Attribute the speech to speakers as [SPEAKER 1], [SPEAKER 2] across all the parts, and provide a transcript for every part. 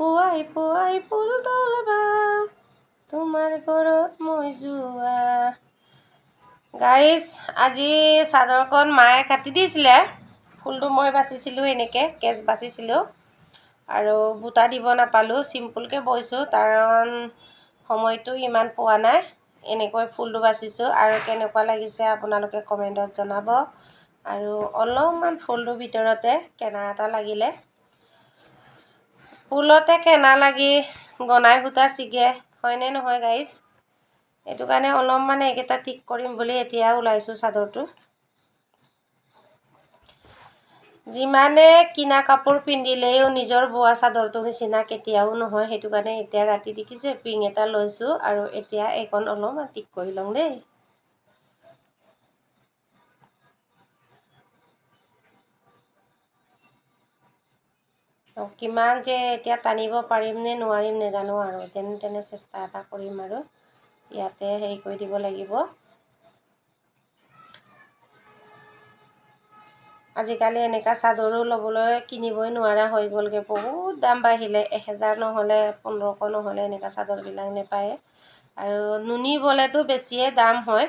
[SPEAKER 1] পুৱাই পুৱাই ফুল তোলবা তোমাৰ ঘৰত মই যোৱা গাইজ আজি চাদৰখন মায়ে কাটি দিছিলে। ফুলটো মই বাচিছিলোঁ এনেকৈ, কেচ বাচিছিলোঁ। আৰু বুটা দিব নাপালোঁ, চিম্পুলকৈ বৈছোঁ, কাৰণ সময়টো ইমান পোৱা নাই। এনেকৈ ফুলটো বাচিছোঁ। আৰু কেনেকুৱা লাগিছে আপোনালোকে কমেণ্টত জনাব। আৰু অলপমান ফুলটোৰ ভিতৰতে কেনা এটা লাগিলে। ফুলতে কেনা লাগি গনাই সূতা ছিগে, হয়নে নহয় গাইজ সেইটো কাৰণে অলপমান এইকেইটা ঠিক কৰিম বুলি এতিয়া ওলাইছোঁ চাদৰটো। যিমানে কিনা কাপোৰ পিন্ধিলেও নিজৰ বোৱা চাদৰটোৰ নিচিনা কেতিয়াও নহয়, সেইটো কাৰণে এতিয়া ৰাতি দেখিছে, পিং এটা লৈছোঁ আৰু এতিয়া এইকণ অলপমান ঠিক কৰি লওঁ দেই। কিমান যে এতিয়া টানিব পাৰিম নে নোৱাৰিম নাজানো আৰু যেনে তেনে চেষ্টা এটা কৰিম আৰু। ইয়াতে হেৰি কৰি দিব লাগিব। আজিকালি এনেকুৱা চাদৰো ল'বলৈ কিনিবই নোৱাৰা হৈ গ'লগৈ। বহুত দাম বাঢ়িলে এহেজাৰ নহ'লে পোন্ধৰশ নহ'লে এনেকুৱা চাদৰবিলাক নেপায়। আৰু নুনি বলেতো বেছিয়ে দাম হয়।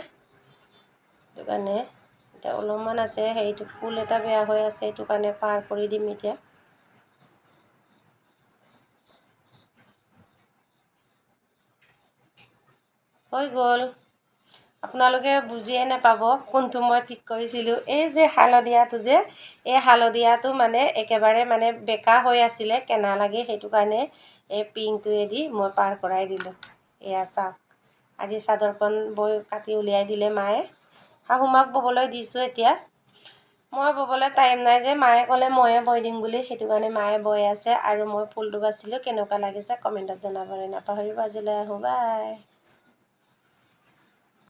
[SPEAKER 1] সেইটো কাৰণে এতিয়া অলপমান আছে হেৰিটো ফুল এটা বেয়া হৈ আছে সেইটো কাৰণে পাৰ কৰি দিম এতিয়া। হৈ গ'ল। আপোনালোকে বুজিয়ে নাপাব কোনটো মই ঠিক কৰিছিলোঁ। এই যে হালধীয়াটো যে, এই হালধীয়াটো মানে একেবাৰে মানে বেকা হৈ আছিলে, কেনা লাগে সেইটো কাৰণে এই পিংকটোৱেদি মই পাৰ কৰাই দিলোঁ। এয়া চাওক। আজি চাদৰখন বৈ কাটি উলিয়াই দিলে মায়ে। শাহুমাক ববলৈ দিছোঁ এতিয়া। মই ববলৈ টাইম নাই যে, মায়ে ক'লে ময়ে বৈ দিম বুলি। সেইটো কাৰণে মায়ে বৈ আছে আৰু মই ফুলটো বাচিলোঁ। কেনেকুৱা লাগিছে কমেণ্টত জনাবলৈ নাপাহৰিব আজিলৈ আহোঁ। বাই।